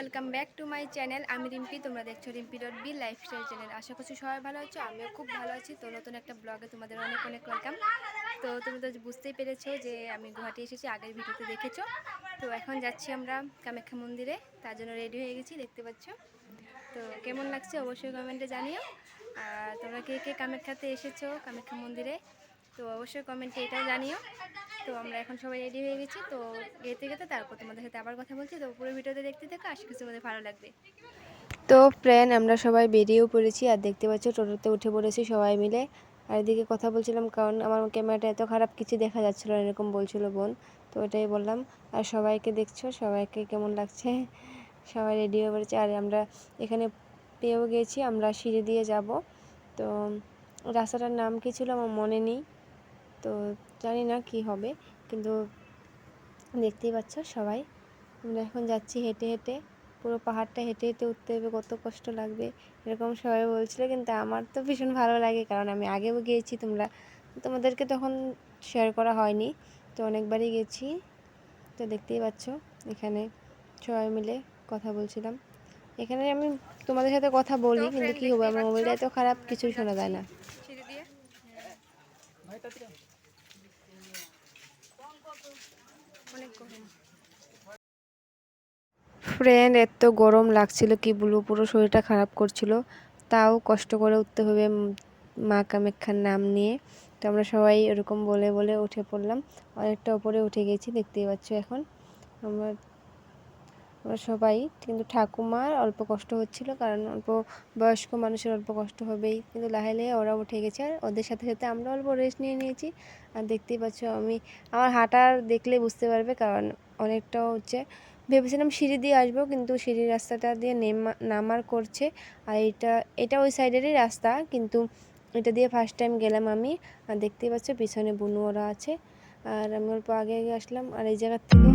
Welcome back to my channel. আমি রিম্পি, তোমরা দেখছ Rimpi dot B lifestyle channel. আশা করছি সবাই ভালো আছো, আমিও খুব ভালো আছি। তো নতুন একটা ব্লগে তোমাদের অনেক অনেক ওয়েলকাম। তো তুমি তো বুঝতেই পেরেছ যে আমি গুয়াহাটি এসেছি, আগের ভিডিওতে দেখেছ। তো এখন যাচ্ছি আমরা কামাখ্যা মন্দিরে, তার জন্য রেডি হয়ে গেছি, দেখতে পাচ্ছ। তো কেমন লাগছে অবশ্যই কমেন্টে জানিও। আর তোমরা কে কে কামাখ্যাতে এসেছ, কামাখ্যা মন্দিরে, তো অবশ্যই কমেন্টে এটাও জানিও। তো আমরা এখন সবাই রেডি হয়ে গেছি। তো গেতে গেতে তারপর তোমাদের সাথে আবার কথা বলছি। তো পুরো ভিডিওতে দেখতে থাকো, আশা করছি তোমাদের ভালো লাগবে। তো ফ্রেন্ড আমরা সবাই বেরিয়েও পড়েছি আর দেখতে পাচ্ছ টোটোতে উঠে পড়েছি সবাই মিলে। আর এদিকে কথা বলছিলাম কারণ আমার ক্যামেরাটা এত খারাপ কিছু দেখা যাচ্ছিল এরকম বলছিল বোন। তো ওটাই বললাম। আর সবাইকে দেখছ, সবাইকে কেমন লাগছে? সবাই রেডি হয়ে পড়েছে। আর আমরা এখানে পেয়েও গেছি, আমরা সিঁড়ি দিয়ে যাব। তো রাস্তাটার নাম কী ছিল আমার মনে নেই। তো জানি না কি হবে কিন্তু দেখতেই পাচ্ছ সবাই। আমরা এখন যাচ্ছি হেঁটে হেঁটে পুরো পাহাড়টা হেঁটে হেঁটে উঠতে হবে কত কষ্ট লাগবে এরকম সবাই বলছিল কিন্তু আমার তো ভীষণ ভালো লাগে কারণ আমি আগেও গিয়েছি তোমরা তোমাদেরকে তখন শেয়ার করা হয়নি তো অনেকবারই গেছি। তো দেখতেই পাচ্ছ এখানে সবাই মিলে কথা বলছিলাম। এখানে আমি তোমাদের সাথে কথা বলি কিন্তু কি হবে আমার মোবাইলটা এত খারাপ কিছুই শোনা যায় না। ফ্রেন্ড এত গরম লাগছিল কি বলব, পুরো শরীরটা খারাপ করছিল। তাও কষ্ট করে উঠতে হবে মা কামাখ্যার নাম নিয়ে। তো আমরা সবাই এরকম বলে বলে উঠে পড়লাম। অনেকটা ওপরে উঠে গেছি, দেখতেই পাচ্ছ এখন। আমরা আমরা সবাই, কিন্তু ঠাকুমার অল্প কষ্ট হচ্ছিল কারণ অল্প বয়স্ক মানুষের অল্প কষ্ট হবেই। কিন্তু লাহে লাহে ওরা উঠে গেছে আর ওদের সাথে সাথে আমরা অল্প রেস্ট নিয়ে নিয়েছি। আর দেখতেই পাচ্ছ আমি, আমার হাঁটার দেখলে বুঝতে পারবে কারণ অনেকটা হচ্ছে, ভেবেছিলাম সিঁড়ি দিয়ে আসব কিন্তু সিঁড়ির রাস্তাটা দিয়ে নেমা নামার করছে। আর এটা এটা ওই সাইডেরই রাস্তা কিন্তু এটা দিয়ে ফার্স্ট টাইম গেলাম আমি। আর দেখতেই পাচ্ছ পিছনে বুনু ওরা আছে। আর আমি অল্প আগে আগে আসলাম আর এই জায়গার থেকে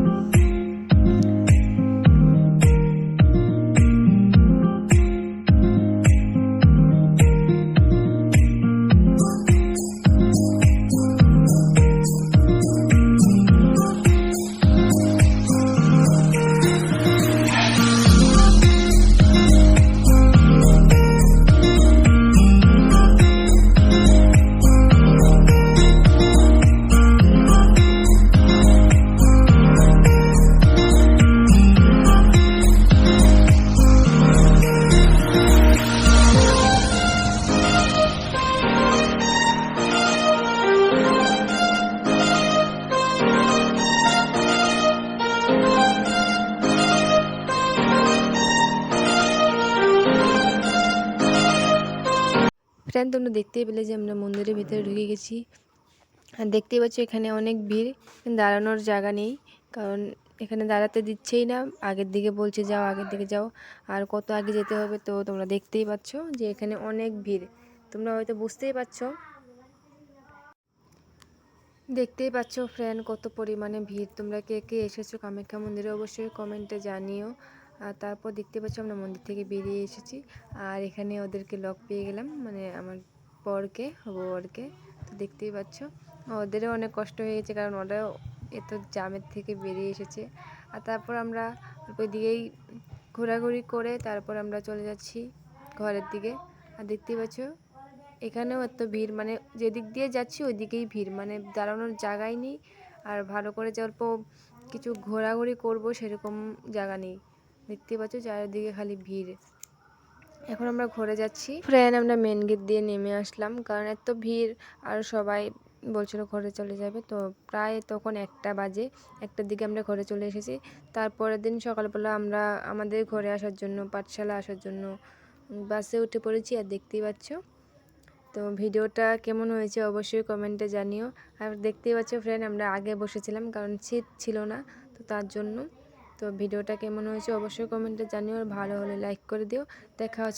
ফ্রেন্ড তোমরা দেখতেই পেলে যে আমরা মন্দিরের ভিতরে ঢুকে গেছি। আর দেখতেই পাচ্ছ এখানে অনেক ভিড়, দাঁড়ানোর জায়গা নেই, কারণ এখানে দাঁড়াতে দিচ্ছেই না। আগের দিকে বলছে যাও, আগের দিকে যাও, আর কত আগে যেতে হবে তো তোমরা দেখতেই পাচ্ছ যে এখানে অনেক ভিড়। তোমরা হয়তো বুঝতেই পারছ। দেখতেই পাচ্ছ ফ্রেন্ড কত পরিমাণে ভিড়। তোমরা কে কে এসেছ কামাখ্যা মন্দিরে অবশ্যই কমেন্টে জানিও। আর তারপর দেখতে পাচ্ছ আমরা মন্দির থেকে বেরিয়ে এসেছি। আর এখানে ওদেরকে লক পেয়ে গেলাম মানে আমার বরকে বরকে। তো দেখতেই পাচ্ছ, ওদেরও অনেক কষ্ট হয়ে গেছে কারণ ওরাও এত জামের থেকে বেরিয়ে এসেছে। আর তারপর আমরা ওই দিকেই ঘোরাঘুরি করে তারপর আমরা চলে যাচ্ছি ঘরের দিকে। আর দেখতেই পাচ্ছ, এখানেও এত ভিড় মানে যেদিক দিয়ে যাচ্ছি ওই দিকেই ভিড় মানে দাঁড়ানোর জায়গাই নেই। আর ভালো করে যে অল্প কিছু ঘোরাঘুরি করব সেরকম জায়গা নেই। দেখতে পাচ্ছ চারিদিকে খালি ভিড়। এখন আমরা ঘরে যাচ্ছি। ফ্রেন্ড আমরা মেন গেট দিয়ে নেমে আসলাম, কারণ এত ভিড় আর সবাই বলছিল ঘরে চলে যাবে। তো প্রায় তখন একটা বাজে একটার দিকে আমরা ঘরে চলে এসেছি। তারপরের দিন সকালবেলা আমরা আমাদের ঘরে আসার জন্য, পাঠশালা আসার জন্য বাসে উঠে পড়েছি আর দেখতেই পাচ্ছ। তো ভিডিওটা কেমন হয়েছে অবশ্যই কমেন্টে জানিও। আর দেখতেই পাচ্ছ ফ্রেন্ড আমরা আগে বসেছিলাম কারণ শীত ছিল না, তো তার জন্য তো ভিডিওটা কেমন হয়েছে অবশ্যই কমেন্টে জানিও আর ভালো হলে লাইক করে দিও। দেখা হচ্ছে